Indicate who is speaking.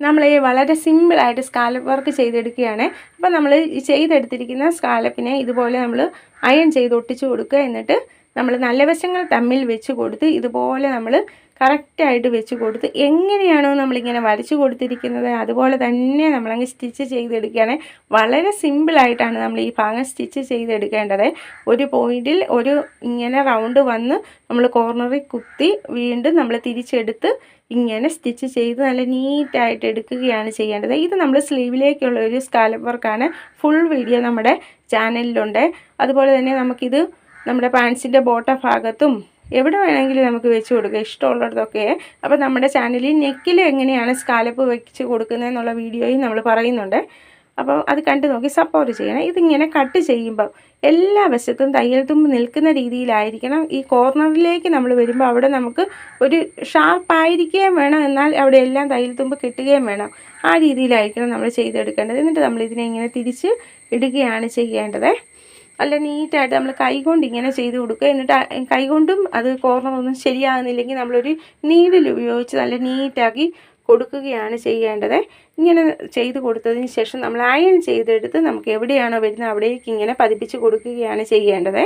Speaker 1: നമ്മൾ ഈ വളരെ സിമ്പിളായിട്ട് സ്കാലപ്പ് വർക്ക് ചെയ്തെടുക്കുകയാണ്. അപ്പോൾ നമ്മൾ ചെയ്തെടുത്തിരിക്കുന്ന സ്കാലപ്പിനെ ഇതുപോലെ നമ്മൾ അയൺ ചെയ്ത് ഒട്ടിച്ചു കൊടുക്കുക എന്നിട്ട് നമ്മൾ നല്ല വശങ്ങൾ തമ്മിൽ വെച്ച് കൊടുത്ത് ഇതുപോലെ നമ്മൾ കറക്റ്റായിട്ട് വെച്ച് കൊടുത്ത് എങ്ങനെയാണോ നമ്മളിങ്ങനെ വരച്ച് കൊടുത്തിരിക്കുന്നത് അതുപോലെ തന്നെ നമ്മളങ്ങ് സ്റ്റിച്ച് ചെയ്തെടുക്കുകയാണെങ്കിൽ വളരെ സിമ്പിളായിട്ടാണ് നമ്മൾ ഈ ഭാഗം സ്റ്റിച്ച് ചെയ്തെടുക്കേണ്ടത്. ഒരു പോയിന്റിൽ ഒരു ഇങ്ങനെ റൗണ്ട് വന്ന് നമ്മൾ കോർണറിൽ കുത്തി വീണ്ടും നമ്മൾ തിരിച്ചെടുത്ത് ഇങ്ങനെ സ്റ്റിച്ച് ചെയ്ത് നല്ല നീറ്റായിട്ട് എടുക്കുകയാണ് ചെയ്യേണ്ടത്. ഇത് നമ്മൾ സ്ലീവിലേക്കുള്ള ഒരു സ്കാലപ്പ് വർക്കാണ് ഫുൾ വീഡിയോ നമ്മുടെ ചാനലിലുണ്ട് അതുപോലെ തന്നെ നമുക്കിത് നമ്മുടെ പാൻസിന്റെ ബോട്ട ഭാഗത്തും എവിടെ വേണമെങ്കിലും നമുക്ക് വെച്ച് കൊടുക്കാം. ഇഷ്ടമുള്ളിടത്തൊക്കെ അപ്പോൾ നമ്മുടെ ചാനലിൽ നെക്കിൽ എങ്ങനെയാണ് സ്കാലപ്പ് വെച്ച് കൊടുക്കുന്നതെന്നുള്ള വീഡിയോയും നമ്മൾ പറയുന്നുണ്ട്. അപ്പോൾ അത് കണ്ടു നോക്കി സപ്പോർട്ട് ചെയ്യണം. ഇതിങ്ങനെ കട്ട് ചെയ്യുമ്പോൾ എല്ലാ വശത്തും തയ്യൽ തുമ്പ് നിൽക്കുന്ന രീതിയിലായിരിക്കണം. ഈ കോർണറിലേക്ക് നമ്മൾ വരുമ്പോൾ അവിടെ നമുക്ക് ഒരു ഷാർപ്പായിരിക്കുകയും വേണം. എന്നാൽ അവിടെ എല്ലാം തയ്യൽ തുമ്പ് കിട്ടുകയും വേണം. ആ രീതിയിലായിരിക്കണം നമ്മൾ ചെയ്തെടുക്കേണ്ടത്. എന്നിട്ട് നമ്മൾ ഇതിനെ ഇങ്ങനെ തിരിച്ച് ഇടുകയാണ് ചെയ്യേണ്ടത്. നല്ല നീറ്റായിട്ട് നമ്മൾ കൈകൊണ്ട് ഇങ്ങനെ ചെയ്ത് കൊടുക്കുക. എന്നിട്ട് കൈകൊണ്ടും അത് കോർണർ ഒന്നും ശരിയാകുന്നില്ലെങ്കിൽ നമ്മളൊരു നീഡിൽ ഉപയോഗിച്ച് നല്ല നീറ്റാക്കി കൊടുക്കുകയാണ് ചെയ്യേണ്ടത്. ഇങ്ങനെ ചെയ്ത് കൊടുത്തതിന് ശേഷം നമ്മൾ അയൺ ചെയ്തെടുത്ത് നമുക്ക് എവിടെയാണോ വരുന്നത് അവിടേക്ക് ഇങ്ങനെ പതിപ്പിച്ച് കൊടുക്കുകയാണ് ചെയ്യേണ്ടത്.